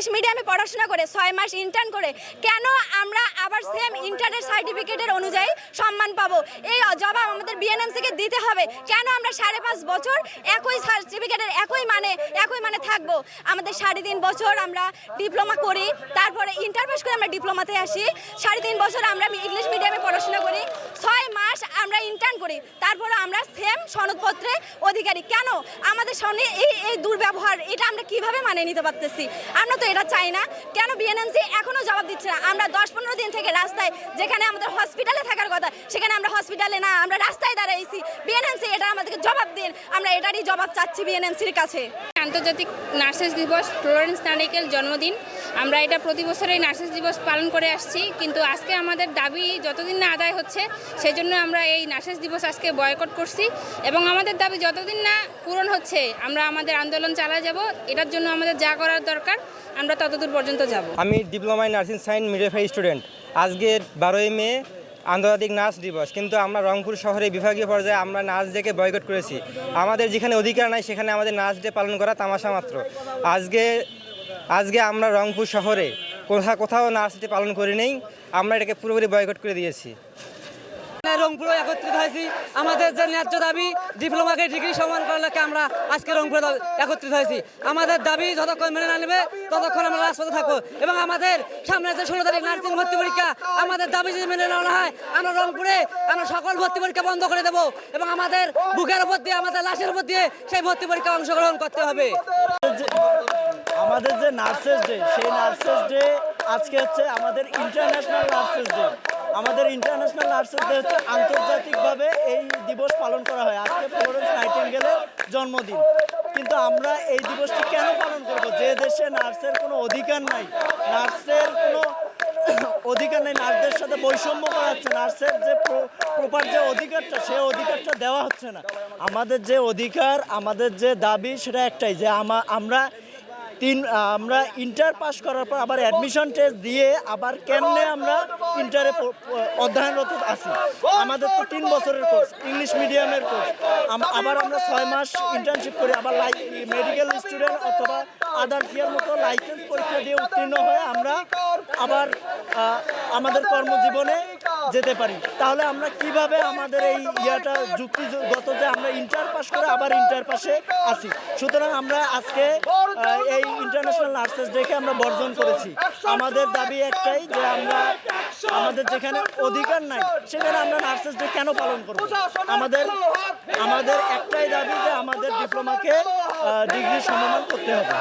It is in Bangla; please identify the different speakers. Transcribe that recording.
Speaker 1: ইংলিশ মিডিয়ামে পড়াশোনা করে, ছয় মাস ইন্টার্ন করে, কেন আমরা আবার সেম ইন্টারের সার্টিফিকেটের অনুযায়ী সম্মান পাবো? এই জবাব আমাদের বিএনএমসিকে দিতে হবে। কেন আমরা সাড়ে পাঁচ বছর একই সার্টিফিকেটের একই মানে একই মানে থাকব? আমাদের সাড়ে তিন বছর আমরা ডিপ্লোমা করি, তারপরে ইন্টার পাস করে আমরা ডিপ্লোমাতে আসি। সাড়ে তিন বছর আমরা ইংলিশ মিডিয়ামে পড়াশোনা করি ছয় মাস আমরা ইন্টার্ন করি। তারপরে আমরা সেম সনদপত্রে অধিকারী। কেন? আমাদের সামনে এই এই দুর্ব্যবহার, এটা আমরা কীভাবে মানে নিতে পারতেছি? আমরা তো এটা চাই না। কেন বিএনএমসি এখনও জবাব দিচ্ছে না? আমরা দশ পনেরো দিন থেকে রাস্তায়, যেখানে আমাদের হসপিটালে থাকার কথা, সেখানে আমরা হসপিটালে না, আমরা রাস্তায় দাঁড়াইছি। আমাদেরকে জবাব দিন। আমরা এটারই জবাব চাচ্ছি বিএনএমসির কাছে।
Speaker 2: আন্তর্জাতিক নার্সেস দিবস ফ্লোরেন্স নারিকেল জন্মদিন। আমরা এটা প্রতি বছরই নার্সেস দিবস পালন করে আসছি। কিন্তু আজকে আমাদের দাবি যতদিন না আদায় হচ্ছে সেই জন্য আমরা এই নার্সেস দিবস আজকে বয়কট করছি। এবং আমাদের দাবি যতদিন না পূরণ হচ্ছে আমরা আমাদের আন্দোলন চালিয়ে যাব। এটার জন্য আমাদের যা করার দরকার আমরা ততদূর পর্যন্ত যাব।
Speaker 3: আমি diploma in nursing science midwifery student. আজকের বারোই মে আন্তর্জাতিক নাচ দিবস। কিন্তু আমরা রংপুর শহরে বিভাগীয় পর্যায়ে আমরা নাচ ডেকে বয়কট করেছি। আমাদের যেখানে অধিকার নাই, সেখানে আমাদের নাচ ডে পালন করা তামাশা মাত্র। আজকে আজকে আমরা রংপুর শহরে কোথাও কোথাও নাচ ডে পালন করি নেই, আমরা এটাকে পুরোপুরি বয়কট করে দিয়েছি।
Speaker 4: রংপুরে একত্রিত হয়েছি। আমাদের যে ন্যায্য দাবি, ডিপ্লোমাকে ডিগ্রি সমান লক্ষ্যে আমরা আজকে রংপুরে একত্রিত হয়েছি। আমাদের দাবি যতক্ষণ মেনে না নেবে, ততক্ষণ আমরা রাজপথে থাকব। এবং আমাদের সামনে যে ষোলো তারিখ নার্সিং ভর্তি পরীক্ষা, আমাদের দাবি যদি মেনে নেওয়া হয়, আমরা রংপুরে আমরা সকল ভর্তি পরীক্ষা বন্ধ করে দেবো। এবং আমাদের বুকের উপর দিয়ে, আমাদের লাশের উপর দিয়ে সেই ভর্তি পরীক্ষা অংশগ্রহণ করতে হবে।
Speaker 5: আমাদের যে নার্সেস ডে, সেই নার্সেস ডে আজকে হচ্ছে আমাদের ইন্টারন্যাশনাল নার্সেস ডে। আমাদের ইন্টারন্যাশনাল নার্সেস ডে হচ্ছে আন্তর্জাতিকভাবে এই দিবস পালন করা হয়। আজকে ফ্লোরেন্স নাইটিঙ্গেলের জন্মদিন। কিন্তু আমরা এই দিবসটি কেন পালন করব? যে দেশে নার্সের কোনো অধিকার নাই, নার্সের কোনো অধিকার নেই, নার্সদের সাথে বৈষম্য করা হচ্ছে, নার্সের যে প্রপার যে অধিকারটা সেই অধিকারটা দেওয়া হচ্ছে না। আমাদের যে অধিকার, আমাদের যে দাবি, সেটা একটাই যে আমরা তিন আমরা ইন্টার পাস করার পর আবার অ্যাডমিশন টেস্ট দিয়ে আবার কেমনে আমরা ইন্টারে অধ্যয়নরত আছি। আমাদের তো তিন বছরের কোর্স ইংলিশ মিডিয়ামের কোর্স আবার আমরা ছয় মাস ইন্টার্নশিপ করি আবার লাইক মেডিকেল স্টুডেন্ট অথবা আদার ফিয়ার মতো লাইসেন্স পরীক্ষা দিয়ে উত্তীর্ণ হয়ে আমরা আবার আমাদের কর্মজীবনে যেতে পারি। তাহলে আমরা কীভাবে আমাদের এই ইয়াটা যুক্তিগত যে আমরা ইন্টার পাস করে আবার ইন্টার পাশে আছি? সুতরাং আমরা আজকে এই ইন্টারন্যাশনাল নার্সেস ডেকে আমরা বর্জন করেছি। আমাদের দাবি একটাই যে আমরা, আমাদের যেখানে অধিকার নাই, সেখানে আমরা নার্সেস ডে কেন পালন করব? আমাদের আমাদের একটাই দাবি যে আমাদের ডিপ্লোমাকে ডিগ্রি সমমান করতে হবে।